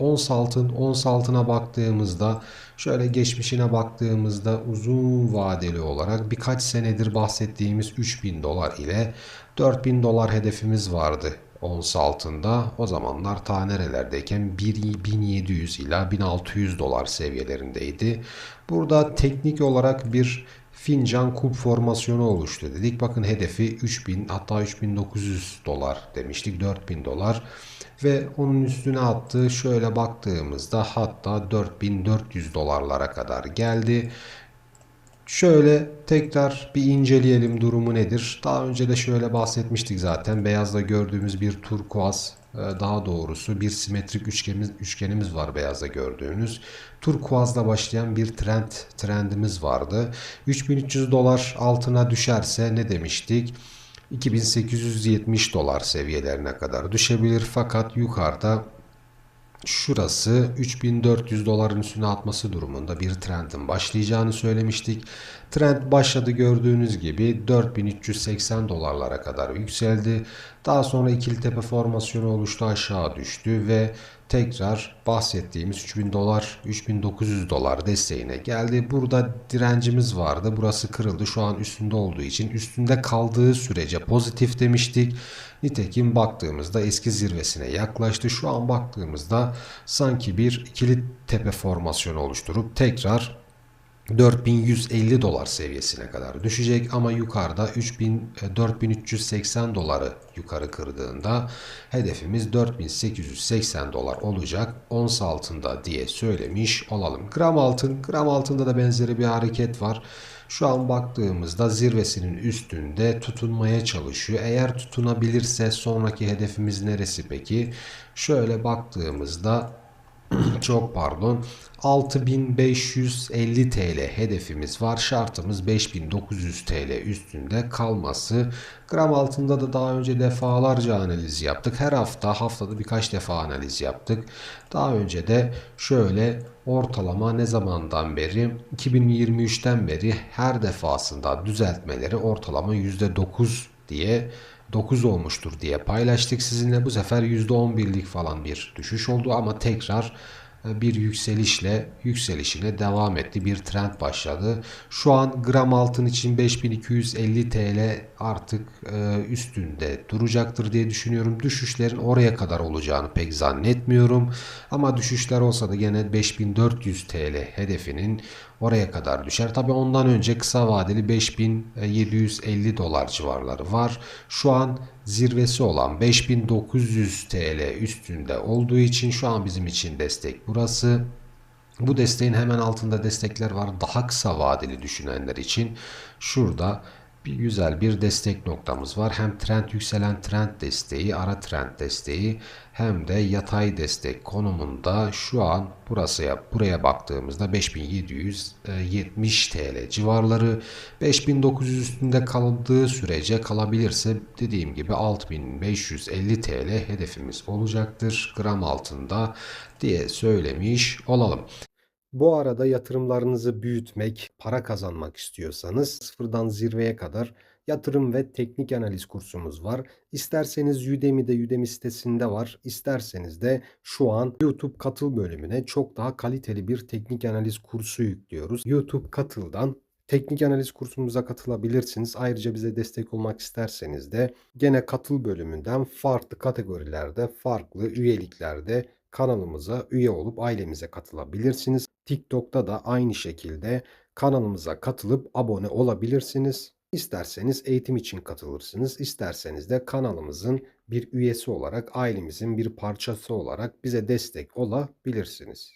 Ons altın, ons altına baktığımızda şöyle geçmişine baktığımızda uzun vadeli olarak birkaç senedir bahsettiğimiz 3000 dolar ile 4000 dolar hedefimiz vardı ons altında. O zamanlar ta nerelerdeyken 1700 ila 1600 dolar seviyelerindeydi. Burada teknik olarak bir fincan kup formasyonu oluştu dedik. Bakın hedefi 3000 hatta 3900 dolar demiştik 4000 dolar ve onun üstüne attığı şöyle baktığımızda hatta 4400 dolarlara kadar geldi. Şöyle tekrar bir inceleyelim durumu nedir. Daha önce de şöyle bahsetmiştik zaten. Beyazda gördüğümüz bir turkuaz e, daha doğrusu bir simetrik üçgenimiz, üçgenimiz var beyazda gördüğünüz. Turkuazla başlayan bir trend trendimiz vardı. 3300 dolar altına düşerse ne demiştik? 2870 dolar seviyelerine kadar düşebilir fakat yukarıda Şurası 3400 doların üstüne atması durumunda bir trendin başlayacağını söylemiştik. Trend başladı gördüğünüz gibi 4380 dolarlara kadar yükseldi. Daha sonra ikili tepe formasyonu oluştu aşağı düştü ve tekrar bahsettiğimiz 3000 dolar 3900 dolar desteğine geldi. Burada direncimiz vardı. Burası kırıldı. Şu an üstünde olduğu için üstünde kaldığı sürece pozitif demiştik. Nitekim baktığımızda eski zirvesine yaklaştı. Şu an baktığımızda sanki bir ikili tepe formasyonu oluşturup tekrar 4150 dolar seviyesine kadar düşecek ama yukarıda 3000 4380 doları yukarı kırdığında hedefimiz 4880 dolar olacak ons altında diye söylemiş olalım. Gram altın, gram altında da benzeri bir hareket var. Şu an baktığımızda zirvesinin üstünde tutunmaya çalışıyor. Eğer tutunabilirse sonraki hedefimiz neresi peki? Şöyle baktığımızda çok pardon 6550 TL hedefimiz var. Şartımız 5900 TL üstünde kalması. Gram altında da daha önce defalarca analiz yaptık. Her hafta haftada birkaç defa analiz yaptık. Daha önce de şöyle ortalama ne zamandan beri 2023'ten beri her defasında düzeltmeleri ortalama %9 diye 9 olmuştur diye paylaştık sizinle. Bu sefer %11'lik falan bir düşüş oldu ama tekrar e, bir yükselişle yükselişine devam etti. Bir trend başladı. Şu an gram altın için 5250 TL artık e, üstünde duracaktır diye düşünüyorum. Düşüşlerin oraya kadar olacağını pek zannetmiyorum. Ama düşüşler olsa da gene 5400 TL hedefinin oraya kadar düşer. Tabi ondan önce kısa vadeli 5750 dolar civarları var. Şu an zirvesi olan 5900 TL üstünde olduğu için şu an bizim için destek burası. Bu desteğin hemen altında destekler var. Daha kısa vadeli düşünenler için şurada bir güzel bir destek noktamız var. Hem trend yükselen trend desteği, ara trend desteği hem de yatay destek konumunda şu an burasıya buraya baktığımızda 5770 TL civarları 5900 üstünde kaldığı sürece kalabilirse dediğim gibi 6550 TL hedefimiz olacaktır gram altında diye söylemiş olalım. Bu arada yatırımlarınızı büyütmek, para kazanmak istiyorsanız sıfırdan zirveye kadar yatırım ve teknik analiz kursumuz var. İsterseniz Udemy'de Udemy sitesinde var. İsterseniz de şu an YouTube katıl bölümüne çok daha kaliteli bir teknik analiz kursu yüklüyoruz. YouTube katıldan Teknik analiz kursumuza katılabilirsiniz. Ayrıca bize destek olmak isterseniz de gene katıl bölümünden farklı kategorilerde, farklı üyeliklerde kanalımıza üye olup ailemize katılabilirsiniz. TikTok'ta da aynı şekilde kanalımıza katılıp abone olabilirsiniz. İsterseniz eğitim için katılırsınız, isterseniz de kanalımızın bir üyesi olarak, ailemizin bir parçası olarak bize destek olabilirsiniz.